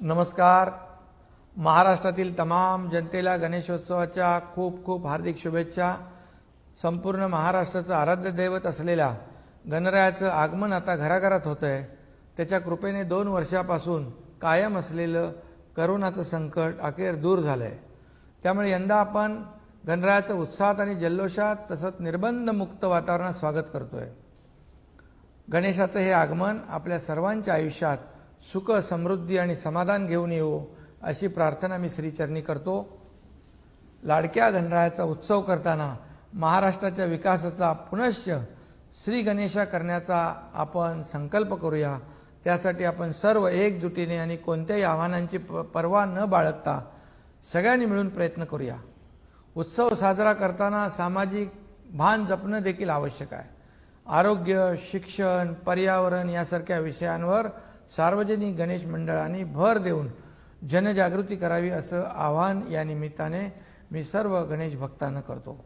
नमस्कार. महाराष्ट्रातील तमाम जनतेला गणेशोत्सवाच्या खूप खूप हार्दिक शुभेच्छा. संपूर्ण महाराष्ट्राचं आराध्य दैवत असलेल्या गणरायाचं आगमन आता घराघरात होतं आहे त्याच्या कृपेने दोन वर्षापासून कायम असलेलं करोनाचं संकट अखेर दूर झालं आहे त्यामुळे यंदा आपण गणरायाचं उत्साहात आणि जल्लोषात तसंच निर्बंधमुक्त वातावरणात स्वागत करतो आहे गणेशाचं हे आगमन आपल्या सर्वांच्या आयुष्यात सुख समृद्धी आणि समाधान घेऊन येऊ अशी प्रार्थना मी श्रीचरणी करतो. लाडक्या गणरायाचा उत्सव करताना महाराष्ट्राच्या विकासाचा पुनश्च श्री गणेशा करण्याचा आपण संकल्प करूया. त्यासाठी आपण सर्व एकजुटीने आणि कोणत्याही आव्हानांची प पर्वा न बाळगता सगळ्यांनी मिळून प्रयत्न करूया. उत्सव साजरा करताना सामाजिक भान जपणं देखील आवश्यक आहे. आरोग्य शिक्षण पर्यावरण यासारख्या विषयांवर सार्वजनिक गणेश मंडळांनी भर देऊन जनजागृती करावी असं आवाहन या निमित्ताने मी सर्व गणेश भक्तांना करतो.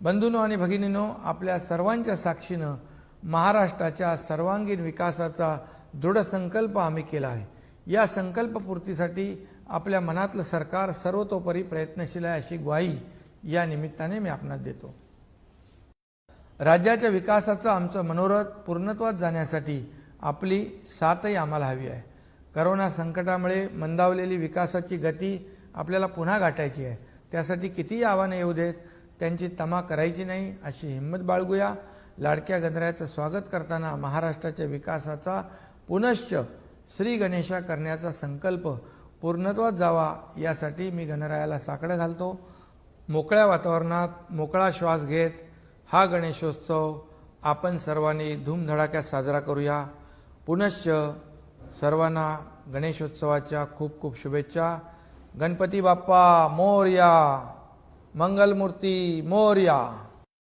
बंधूंनो आणि भगिनींनो आपल्या सर्वांच्या साक्षीनं महाराष्ट्राच्या सर्वांगीण विकासाचा दृढ संकल्प आम्ही केला आहे. या संकल्पपूर्तीसाठी आपल्या मनातलं सरकार सर्वतोपरी प्रयत्नशील आहे अशी ग्वाही या निमित्ताने मी आपणास देतो. राज्याच्या विकासाचं आमचं मनोरथ पूर्णत्वात जाण्यासाठी आपली साथही आम्हाला हवी आहे. करोना संकटामुळे मंदावलेली विकासाची गती आपल्याला पुन्हा गाठायची आहे. त्यासाठी कितीही आव्हानं येऊ देत त्यांची तमा करायची नाही अशी हिंमत बाळगूया. लाडक्या गणरायाचं स्वागत करताना महाराष्ट्राच्या विकासाचा पुनश्च श्री गणेशा करण्याचा संकल्प पूर्णत्वात जावा यासाठी मी गणरायाला साकडं घालतो. मोकळ्या वातावरणात मोकळा श्वास घेत हा गणेशोत्सव आपण सर्वांनी धूमधडाक्यात साजरा करूया. पुनश्च सर्वांना गणेशोत्सवाच्या खूप खूप शुभेच्छा. गणपती बाप्पा मोर्या. मंगलमूर्ती मोर्या.